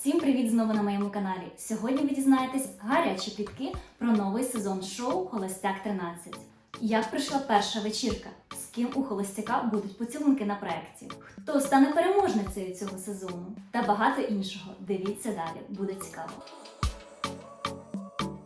Всім привіт знову на моєму каналі. Сьогодні ви дізнаєтесь гарячі плітки про новий сезон шоу Холостяк 13. Як пройшла перша вечірка? З ким у холостяка будуть поцілунки на проєкті? Хто стане переможницею цього сезону? Та багато іншого. Дивіться далі, буде цікаво.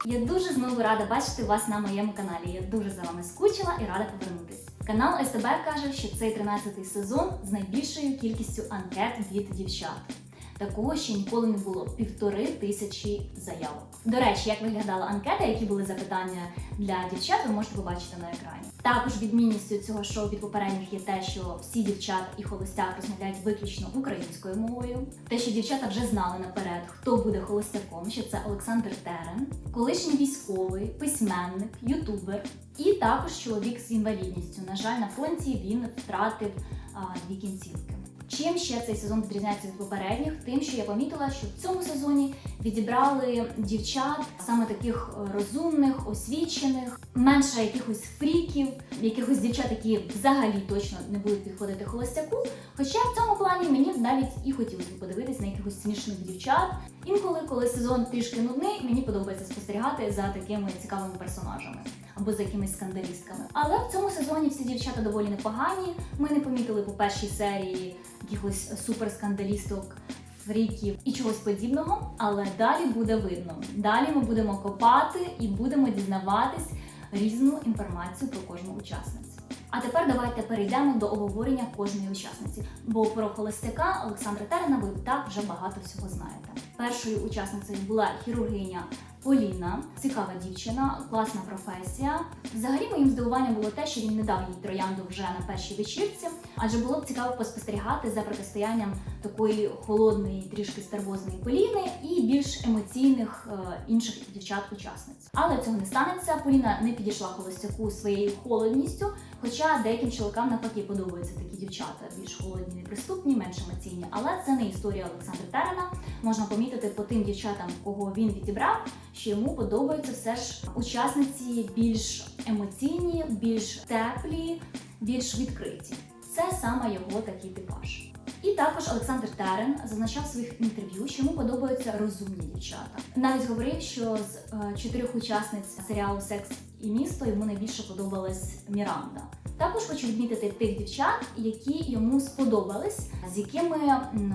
Я дуже знову рада бачити вас на моєму каналі. Я дуже за вами скучила і рада повернутись. Канал СТБ каже, що цей 13-й сезон з найбільшою кількістю анкет від дівчат. Такого ще ніколи не було півтори тисячі заявок. До речі, як виглядала анкета, які були запитання для дівчат, ви можете побачити на екрані. Також відмінністю цього шоу від попередніх є те, що всі дівчата і холостяк розмовляють виключно українською мовою. Те, що дівчата вже знали наперед, хто буде холостяком, що це Олександр Терен, колишній військовий, письменник, ютубер і також чоловік з інвалідністю. На жаль, на фронті він втратив а, дві кінцівки. Чим ще цей сезон відрізняється від попередніх? Тим, що я помітила, що в цьому сезоні відібрали дівчат саме таких е, розумних, освічених, менше якихось фріків, якихось дівчат, які взагалі точно не будуть підходити холостяку. Хоча в цьому плані мені навіть і хотілося б подивитись на якихось смішних дівчат. Інколи, коли сезон трішки нудний, мені подобається спостерігати за такими цікавими персонажами або за якимись скандалістками. Але в цьому сезоні всі дівчата доволі непогані. Ми не помітили по першій серії якихось суперскандалісток, фріків і чогось подібного. Але далі буде видно. Далі ми будемо копати і будемо дізнаватись різну інформацію про кожну учасницю. А тепер давайте перейдемо до обговорення кожної учасниці. Бо про холостяка Олександра Терена ви так вже багато всього знаєте. Першою учасницею була хірургиня Поліна, цікава дівчина, класна професія. Взагалі моїм здивуванням було те, що він не дав їй троянду вже на першій вечірці, адже було б цікаво поспостерігати за протистоянням такої холодної, трішки стервозної Поліни і більш емоційних е, інших дівчат-учасниць. Але цього не станеться. Поліна не підійшла холостяку своєю холодністю, хоча деяким чоловікам навпаки подобаються такі дівчата, більш холодні, неприступні, менш емоційні. Але це не історія Олександра Терена. Можна помітити по тим дівчатам, кого він відібрав, що йому подобаються все ж учасниці більш емоційні, більш теплі, більш відкриті. Це саме його такий типаж. І також Олександр Терен зазначав своїх інтерв'ю, що йому подобаються розумні дівчата. Навіть говорив, що з е, чотирьох учасниць серіалу Секс і місто йому найбільше подобалась Міранда. Також хочу відмітити тих дівчат, які йому сподобались, з якими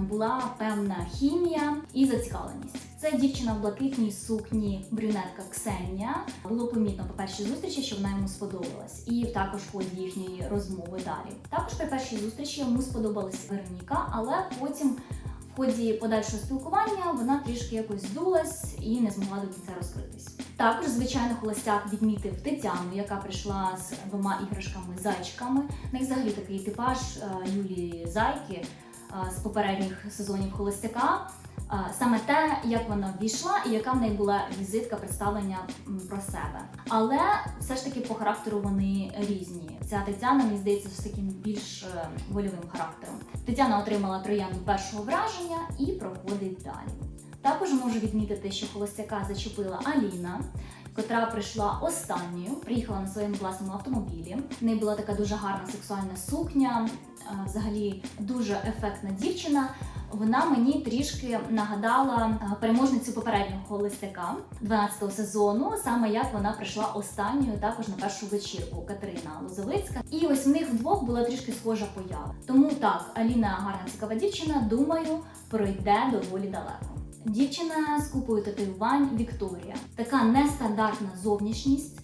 була певна хімія і зацікавленість. Це дівчина в блакитній сукні, брюнетка Ксенія. Було помітно по першій зустрічі, що вона йому сподобалась, і також в ході їхньої розмови далі. Також при першій зустрічі йому сподобалась Вероніка, але потім. В ході подальшого спілкування вона трішки якось здулась і не змогла до кінця розкритись. Також, звичайно, холостяк відмітив Тетяну, яка прийшла з двома іграшками-зайчиками. Них взагалі такий типаж е, Юлії Зайки е, з попередніх сезонів холостяка. Е, Саме те, як вона ввійшла і яка в неї була візитка представлення про себе. Але все ж таки по характеру вони різні. Ця Тетяна, мені здається, з таким більш вольовим характером. Тетяна отримала троянду першого враження і проходить далі. Також можу відмітити, що холостяка зачепила Аліна, котра прийшла останньою, приїхала на своєму власному автомобілі. В неї була така дуже гарна сексуальна сукня, е, взагалі дуже ефектна дівчина. Вона мені трішки нагадала е, переможницю попереднього холостяка 12-го сезону, саме як вона прийшла останньою також на першу вечірку Катерина Лозовицька. І ось в них вдвох була трішки схожа поява. Тому так, Аліна гарна цікава дівчина, думаю, пройде доволі далеко. Дівчина з купою татуювань Вікторія. Така нестандартна зовнішність,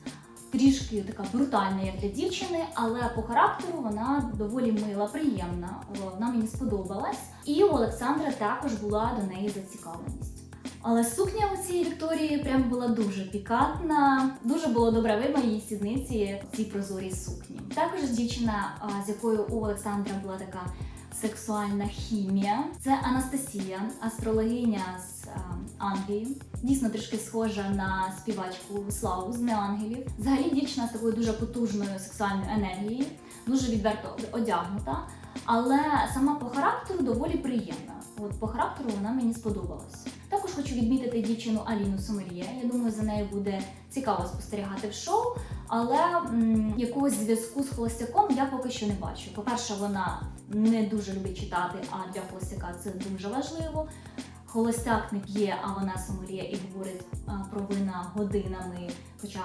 трішки така брутальна, як для дівчини, але по характеру вона доволі мила, приємна. Вона мені сподобалась. І у Олександра також була до неї зацікавленість. Але сукня у цієї Вікторії прям була дуже пікантна. Дуже було добре видно її сідниці в цій прозорій сукні. Також дівчина, з якою у Олександра була така сексуальна хімія. Це Анастасія, астрологиня з е, Англії. Дійсно трішки схожа на співачку Славу з Неангелів. Взагалі дівчина з такою дуже потужною сексуальною енергією, дуже відверто одягнута, але сама по характеру доволі приємна. От по характеру вона мені сподобалась. Також хочу відмітити дівчину Аліну Сомельє. Я думаю, за нею буде цікаво спостерігати в шоу, але м, якогось зв'язку з холостяком я поки що не бачу. По-перше, вона не дуже любить читати, а для холостяка це дуже важливо. холостяк не п'є, а вона сомельє і говорить про вина годинами. Хоча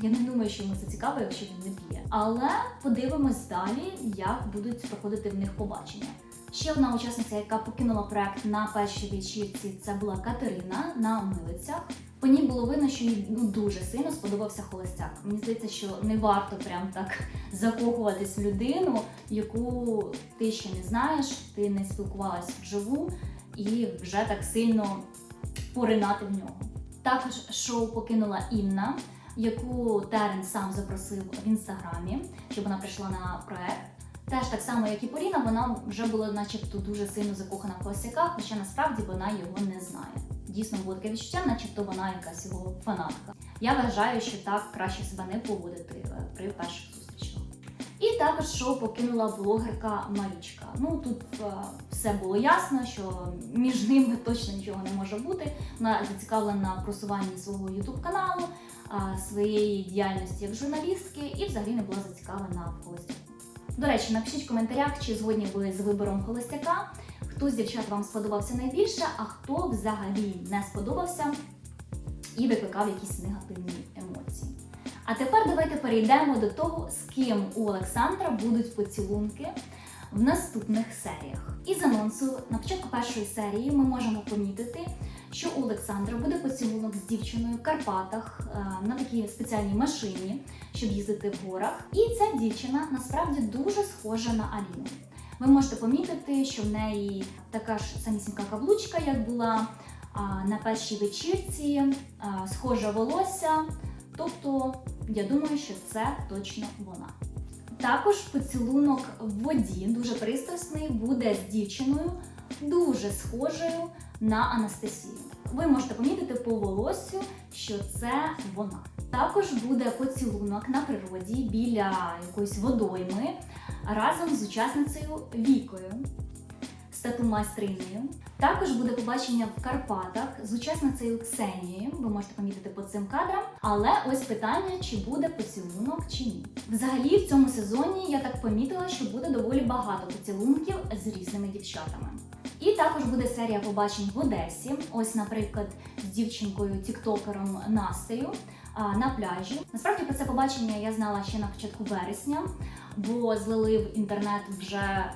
я не думаю, що йому це цікаво, якщо він не п'є. Але подивимось далі, як будуть проходити в них побачення. Ще одна учасниця, яка покинула проект на першій вечірці, це була Катерина на милицях. По ній було видно, що їй ну дуже сильно сподобався холостяк. Мені здається, що не варто прям так закохуватись в людину, яку ти ще не знаєш, ти не спілкувалась вживу і вже так сильно поринати в нього. Також шоу покинула Інна, яку Терен сам запросив в інстаграмі, щоб вона прийшла на проект. Теж так само, як і Поліна, вона вже була, начебто, дуже сильно закохана в холостяках, хоча насправді вона його не знає. Дійсно було таке відчуття, начебто вона якась його фанатка. Я вважаю, що так краще себе не поводити е, при перших зустрічах. І також шоу покинула блогерка Марічка. Ну тут е, все було ясно, що між ними точно нічого не може бути. Вона зацікавлена в просуванні свого ютуб каналу, своєї діяльності як журналістки і взагалі не була зацікавлена в холостяку. До речі, напишіть в коментарях, чи згодні ви з вибором холостяка, хто з дівчат вам сподобався найбільше, а хто взагалі не сподобався і викликав якісь негативні емоції. А тепер давайте перейдемо до того, з ким у Олександра будуть поцілунки в наступних серіях. Із анонсу на початку першої серії ми можемо помітити, що у Олександра буде поцілунок з дівчиною в Карпатах е, на такій спеціальній машині, щоб їздити в горах. І ця дівчина насправді дуже схожа на Аліну. Ви можете помітити, що в неї така ж самісінька каблучка, як була на першій вечірці, схоже волосся. Тобто, я думаю, що це точно вона. Також поцілунок в воді, дуже пристрасний, буде з дівчиною, дуже схожою на Анастасію. Ви можете помітити по волоссю, що це вона. Також буде поцілунок на природі біля якоїсь водойми разом з учасницею Вікою, статумайстринею. Також буде побачення в Карпатах з учасницею Ксенією. Ви можете помітити по цим кадрам. Але ось питання, чи буде поцілунок чи ні. Взагалі, в цьому сезоні я так помітила, що буде доволі багато поцілунків з різними дівчатами. І також буде серія побачень в Одесі. Ось, наприклад, з дівчинкою тіктокером Настею на пляжі. Насправді про це побачення я знала ще на початку вересня, бо злили в інтернет вже е,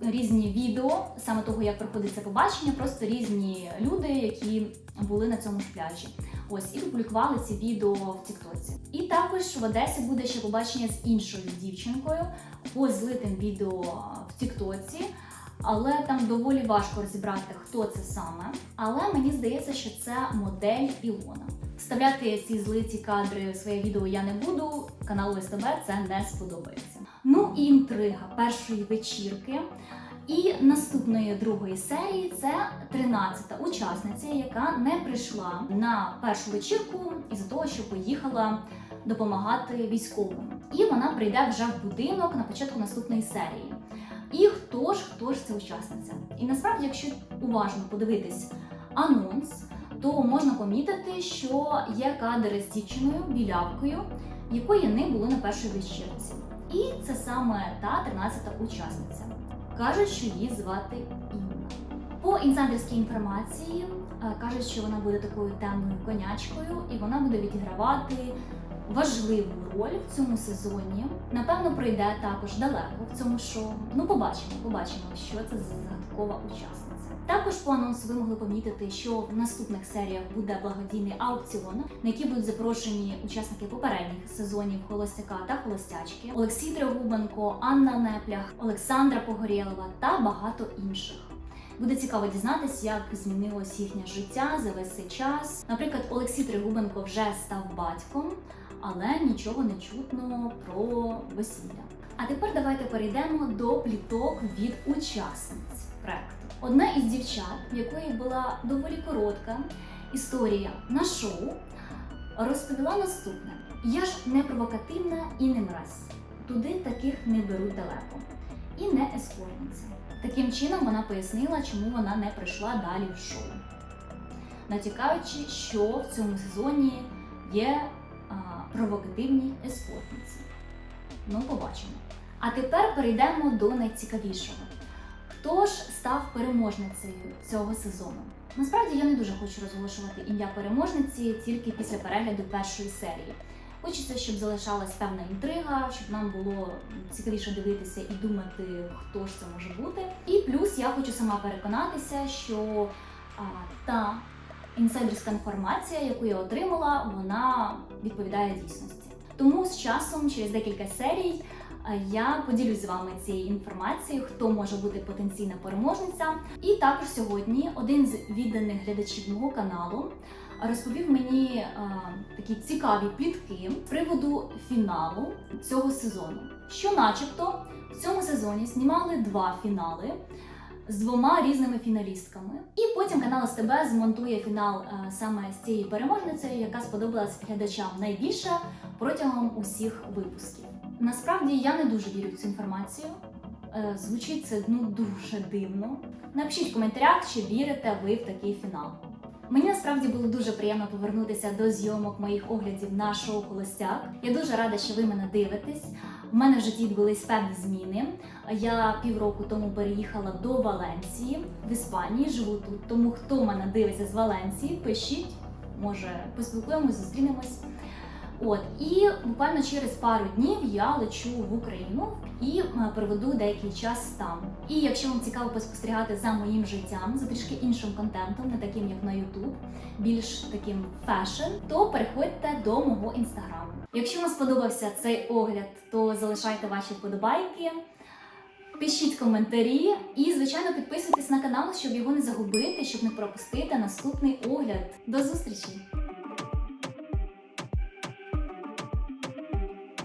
різні відео саме того, як проходить це побачення, просто різні люди, які були на цьому ж пляжі. Ось і публікували ці відео в Тіктоці. І також в Одесі буде ще побачення з іншою дівчинкою по злитим відео в Тіктоці. Але там доволі важко розібрати, хто це саме. Але мені здається, що це модель Ілона. Вставляти ці злиті кадри в своє відео я не буду. Каналу СТБ це не сподобається. Ну і інтрига першої вечірки. І наступної другої серії це 13-та учасниця, яка не прийшла на першу вечірку із-за того, що поїхала допомагати військовим. І вона прийде вже в будинок на початку наступної серії. І хто ж хто ж це учасниця? І насправді, якщо уважно подивитись анонс, то можна помітити, що є кадри з дівчиною білявкою, якої не було на першій вечірці. І це саме та 13-та учасниця. Кажуть, що її звати Інна. По інсайдерській інформації е, кажуть, що вона буде такою темною конячкою, і вона буде відігравати важливу роль в цьому сезоні. Напевно, пройде також далеко в цьому шоу. Ну, побачимо, побачимо, що це за загадкова учасниця. Також по анонсу ви могли помітити, що в наступних серіях буде благодійний аукціон, на який будуть запрошені учасники попередніх сезонів Холостяка та Холостячки, Олексій Трегубенко, Анна Неплях, Олександра Погорєлова та багато інших. Буде цікаво дізнатися, як змінилось їхнє життя за весь цей час. Наприклад, Олексій Тригубенко вже став батьком, але нічого не чутно про весілля. А тепер давайте перейдемо до пліток від учасниць проекту. Одна із дівчат, в якої була доволі коротка історія на шоу, розповіла наступне: я ж не провокативна і не мразь. Туди таких не беруть далеко. І не ескортниця. Таким чином вона пояснила, чому вона не прийшла далі в шоу, натякаючи, що в цьому сезоні є провокативні ескортниці. Ну, побачимо. А тепер перейдемо до найцікавішого. Хто ж став переможницею цього сезону? Насправді я не дуже хочу розголошувати ім'я переможниці тільки після перегляду першої серії. Хочеться, щоб залишалась певна інтрига, щоб нам було цікавіше дивитися і думати, хто ж це може бути. І плюс я хочу сама переконатися, що а, та інсайдерська інформація, яку я отримала, вона відповідає дійсності. Тому з часом, через декілька серій, я поділюсь з вами цією інформацією, хто може бути потенційна переможниця. І також сьогодні один з відданих глядачів мого каналу розповів мені е, такі цікаві плітки з приводу фіналу цього сезону. Що, начебто, в цьому сезоні знімали два фінали з двома різними фіналістками. І потім канал СТБ змонтує фінал е, саме з цією переможницею, яка сподобалась глядачам найбільше протягом усіх випусків. Насправді я не дуже вірю в цю інформацію. Е, Звучить це ну дуже дивно. Напишіть в коментарях, чи вірите ви в такий фінал. Мені насправді було дуже приємно повернутися до зйомок моїх оглядів на шоу Холостяк. Я дуже рада, що ви мене дивитесь. У мене в житті відбулись певні зміни. Я півроку тому переїхала до Валенції в Іспанії. Живу тут. Тому хто мене дивиться з Валенції, пишіть, може поспілкуємось, зустрінемось. От і буквально через пару днів я лечу в Україну і е, проведу деякий час там. І якщо вам цікаво поспостерігати за моїм життям, за трішки іншим контентом, не таким як на YouTube, більш таким фешн, то переходьте до мого інстаграму. Якщо вам сподобався цей огляд, то залишайте ваші вподобайки. Пишіть коментарі і, звичайно, підписуйтесь на канал, щоб його не загубити, щоб не пропустити наступний огляд. До зустрічі!